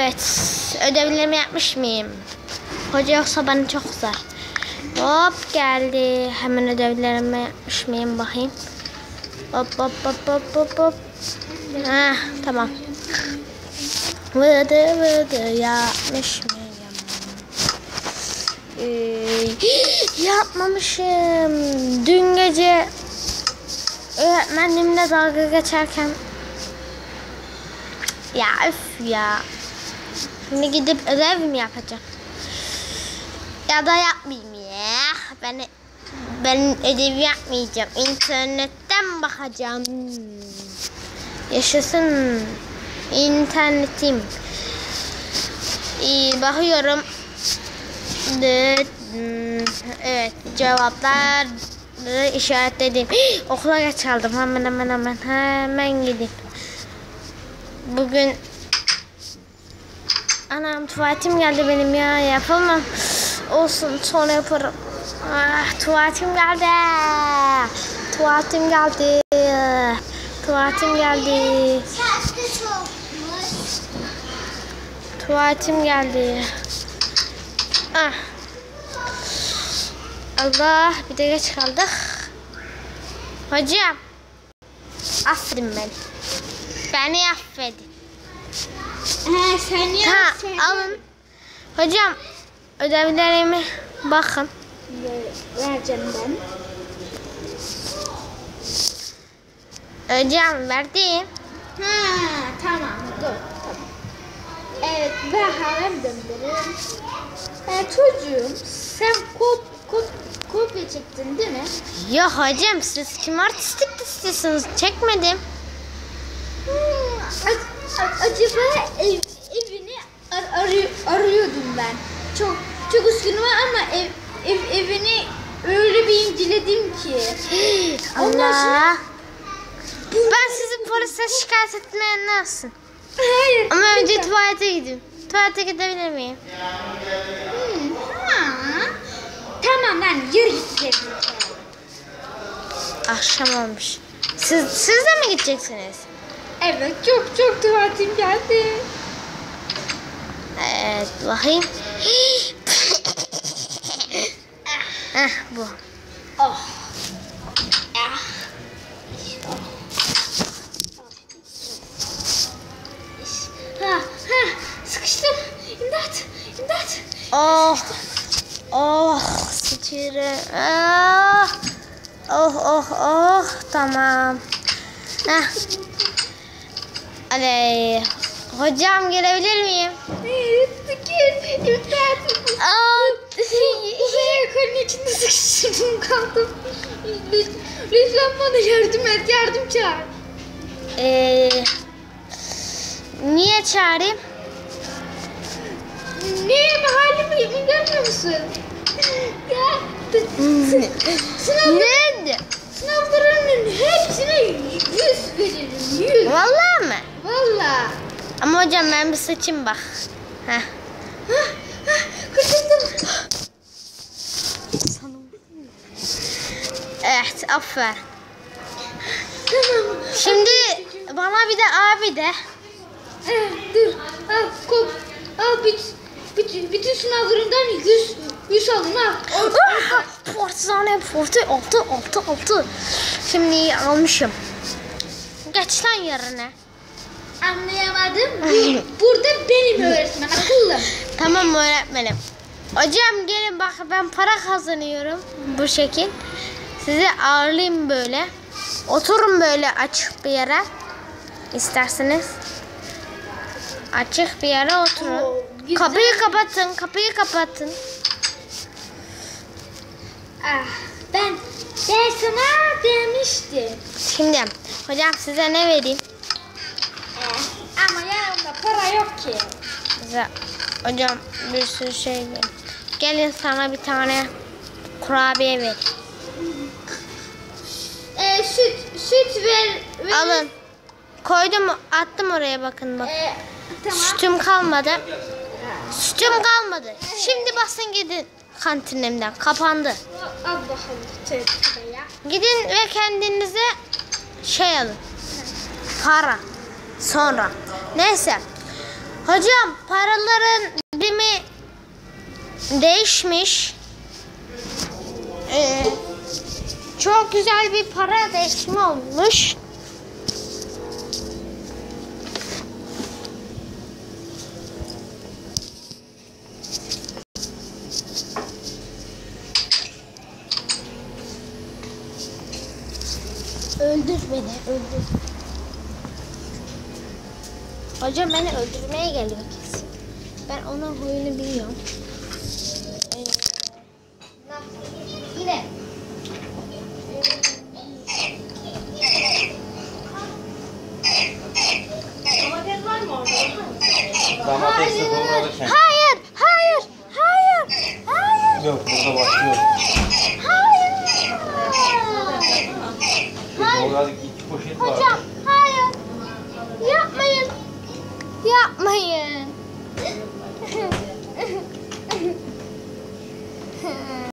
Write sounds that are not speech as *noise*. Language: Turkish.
Evet, ödevlerimi yapmış mıyım? Hoca yoksa bana çok uzar. Hop geldi. Hemen ödevlerimi yapmış mıyım bakayım. Hop hop hop hop hop hop. Heh, tamam. Vıdı vıdı yapmış mıyım? Ee, *gasps* yapmamışım. Dün gece öğretmenimle dalga geçerken ya üf ya. Şimdi gidip ödev mi yapacağım? Ya da yapmayayım ya. Ben ben ödev yapmayacağım. İnternetten bakacağım. Yaşasın internetim. İyi bakıyorum. Evet, cevaplar işaretledim. *gasps* Okula geç kaldım. Hemen hemen hemen hemen gideyim. Bugün Anam tuvaletim geldi benim ya yapamam. Olsun sonra yaparım. Ah, tuvaletim geldi. Tuvaletim geldi. Tuvaletim geldi. Tuvaletim geldi. Ah. Allah bir de geç kaldık. Hocam. Affedin beni. Beni affedin. He sen ya Ha, sen alın. Hocam ödevlerimi bakın. vereceğim ben. Hocam verdim. Ha tamam dur tamam. Evet bakalım döndürün. E, çocuğum sen kop, kop, kopya çektin değil mi? Ya hocam siz kim artistik istiyorsunuz? Çekmedim. Hmm, acaba ev, evini ar- arıyor, arıyordum ben. Çok çok üzgünüm ama ev, ev evini öyle bir inceledim ki. *gasps* Ondan sonra Allah. Ben sizi polise şikayet etmeyen nasılsın? hayır. Ama önce lütfen. tuvalete gideyim. Tuvalete gidebilir miyim? Hmm, ha. Tamam ben yürü git. Akşam olmuş. Siz, siz de mi gideceksiniz? Evet çok çok tuvaletim geldi. Evet bakayım. Heh bu. Oh. Ah. Ha, ha, sıkıştım. İmdat, imdat. Oh. Oh. Sıçırı. Oh. Oh oh oh. Tamam. Heh. Hadi. Hocam gelebilir miyim? Sıkır, imdat. Aa, Uzay yakarın içinde sıkıştırdım kaldım. Lütfen, bana yardım et, yardım çağır. Ee, niye çağırayım? Ne halimi görmüyor musun? Ya, sı- sınav, Nerede? sınavlarının hepsine Ama hocam ben bir saçım bak. Heh. Kurtuldum. Evet, aferin. Tamam. Şimdi bana bir de abi de. Dur. Al, kop. Al, büt, bütün, bütün sınavlarından yüz, yüz alın al. Partizane portu altı altı altı. Şimdi almışım. Geç lan yerine. Anlayamadım. Bu- Burada benim öğretmen akıllım. Tamam öğretmenim. Hocam gelin bak ben para kazanıyorum bu şekil. Sizi ağırlayayım böyle. Oturun böyle açık bir yere. İsterseniz. Açık bir yere oturun. Oo, güzel. Kapıyı kapatın, kapıyı kapatın. Ah, ben ben sana demiştim. Şimdi hocam size ne vereyim? Para yok ki. Size hocam bir sürü şey vereyim. Gelin sana bir tane kurabiye ver. Eh, süt süt ver. ver. Alın. Koydum attım oraya bakın bak. Eh, tamam. Sütüm kalmadı. Sütüm kalmadı. Şimdi basın gidin kantinimden. Kapandı. Allah Allah tövbe ya. Gidin ve kendinize şey alın. Para. Sonra. Neyse. Hocam paraların birimi değişmiş. Ee, çok güzel bir para değişimi olmuş. Öldür beni, öldür. Hocam beni öldürmeye geliyor kesin. Ben onun huyunu biliyorum. Ee, yine. Domatesle doğradık. Hayır, hayır, hayır, hayır, Yok burada başlıyor. hayır. Hayır. Doğradık iki poşet var. Hocam, hayır. tiếc mày ờ,